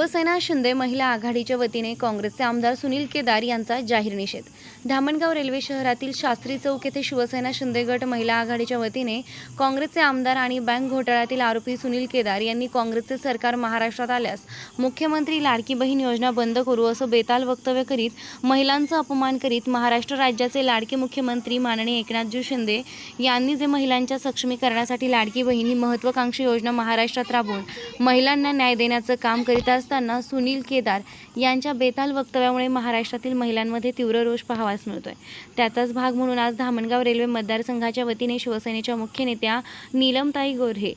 शिवसेना शिंदे महिला आघाडीच्या वतीने काँग्रेसचे आमदार सुनील केदार यांचा जाहीर निषेध. धामणगाव रेल्वे शहरातील शास्त्री चौक येथे शिवसेना शिंदे गट महिला आघाडीच्या वतीने काँग्रेसचे आमदार आणि बँक घोटाळ्यातील आरोपी सुनील केदार यांनी काँग्रेसचे सरकार महाराष्ट्रात आल्यास मुख्यमंत्री लाडकी बहीण योजना बंद करू असं बेताल वक्तव्य करीत महिलांचा अपमान करीत महाराष्ट्र राज्याचे लाडके मुख्यमंत्री माननीय एकनाथजी शिंदे यांनी जे महिलांच्या सक्षमीकरणासाठी लाडकी बहीण ही महत्त्वाकांक्षी योजना महाराष्ट्रात राबवून महिलांना न्याय देण्याचं काम करीत असताना सुनील केदार यांच्या बेताल वक्तव्यामुळे महाराष्ट्रातील महिलांमध्ये तीव्र रोष पाहावास मिळतोय. त्याचाच भाग म्हणून आज धामणगाव रेल्वे मतदारसंघाच्या वतीने शिवसेनेच्या मुख्य नेत्या नीलमताई गोर्हे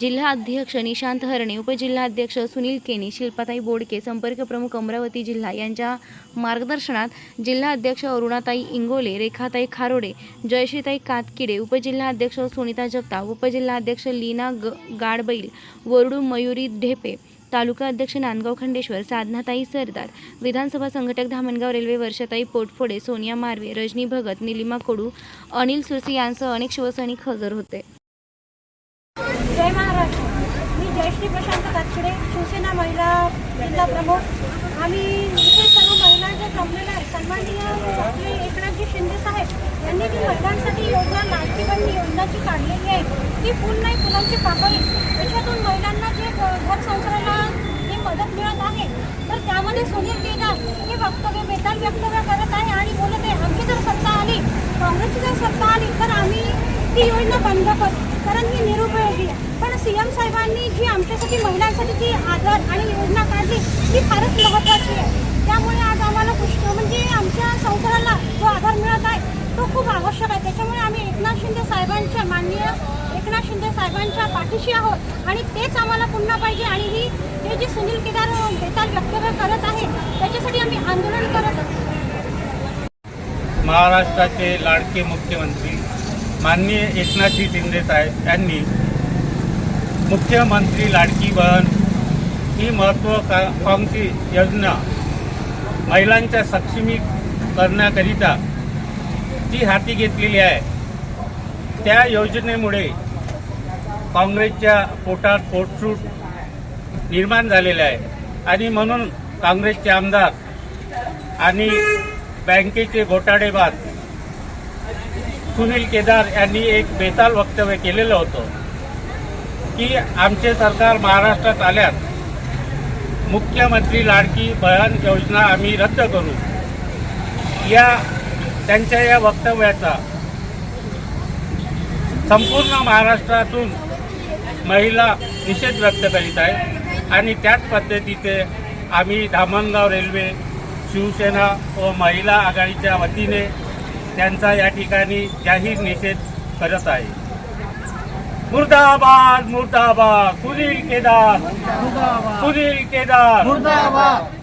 जिल्हा अध्यक्ष निशांत हरणे उपजिल्हाध्यक्ष सुनील केनी शिल्पाताई बोडके संपर्क प्रमुख अमरावती जिल्हा यांच्या मार्गदर्शनात जिल्हा अध्यक्ष अरुणाताई इंगोले रेखाताई खारोडे जयश्रीताई कातकिडे उपजिल्हाध्यक्ष सुनीता जगताप उपजिल्हाध्यक्ष लीना ग गाडबैल वरुडू मयुरी ढेपे तालुका अध्यक्ष नांदगाव खंडेश्वर साधनाताई सरदार विधानसभा संघटक धामणगाव रेल्वे वर्षाताई पोटफोडे सोनिया मार्वे रजनी भगत निलिमा कोडू अनिल सुरसी यांसह अनेक शिवसैनिक हजर होते. जय महाराष्ट्र. मी जयश्री प्रशांत कातकडे शिवसेना महिला जिल्हा प्रमुख. आम्ही सर्व महिला जे जमलेल्या आहेत सन्माननीय आपले एकनाथजी शिंदे साहेब त्यांनी जी महिलांसाठी योजना लाडकी योजना योजनाची काढलेली आहे ती फुल नाही फुलांची पाकळी त्याच्यातून महिलांना जे घर संसाराला जी मदत मिळत आहे तर त्यामध्ये सुनील केदार हे वक्तव्य बेताल वक्तव्य करत आहे आणि बोलत आहे आमची जर सत्ता आली काँग्रेसची जर सत्ता आली तर आम्ही ती योजना बंद करू. कारण ही निरुपयोगी आहे. पण सी एम साहेबांनी जी आमच्यासाठी महिलांसाठी जी आधार आणि योजना काढली ती फारच महत्त्वाची आहे. त्यामुळे आज आम्हाला पुष्कळ म्हणजे आमच्या संसाराला जो आधार मिळतो तो खूप आवश्यक आहे. त्याच्यामुळे आम्ही एकनाथ शिंदे साहेबांच्या माननीय एकनाथ शिंदे साहेबांच्या पाठीशी आहोत आणि तेच आम्हाला पुन्हा पाहिजे आणि ही हे जे सुनील केदार बेताल वक्तव्य करत आहे त्याच्यासाठी आम्ही आंदोलन करत आहोत. महाराष्ट्राचे लाडके मुख्यमंत्री माननीय एकनाथजी शिंदे साहेब यांनी मुख्यमंत्री लाडकी बहन ही महत्त्वाकांक्षी योजना महिलांच्या सक्षमी करण्याकरिता जी हाती घेतलेली आहे त्या योजनेमुळे काँग्रेसच्या पोटात पोटसूट निर्माण झालेलं आहे. आणि म्हणून काँग्रेसचे आमदार आणि बँकेचे घोटाळेबाज सुनील केदार यांनी एक बेताल वक्तव्य केलेलं होतं की आमचे सरकार महाराष्ट्रात आल्यास मुख्यमंत्री लाडकी बयान योजना आम्ही रद्द करू. या त्यांच्या या वक्तव्याचा संपूर्ण महाराष्ट्रातून महिला निषेध व्यक्त करीत आहे आणि त्याच पद्धतीचे आम्ही धामणगाव रेल्वे शिवसेना व महिला आघाडीच्या वतीने त्यांचा या ठिकाणी जाहीर निषेध करत आहे. मुर्दाबाद मुर्दाबाद सुनील केदार सुनील केदार. मुर्दाबाद.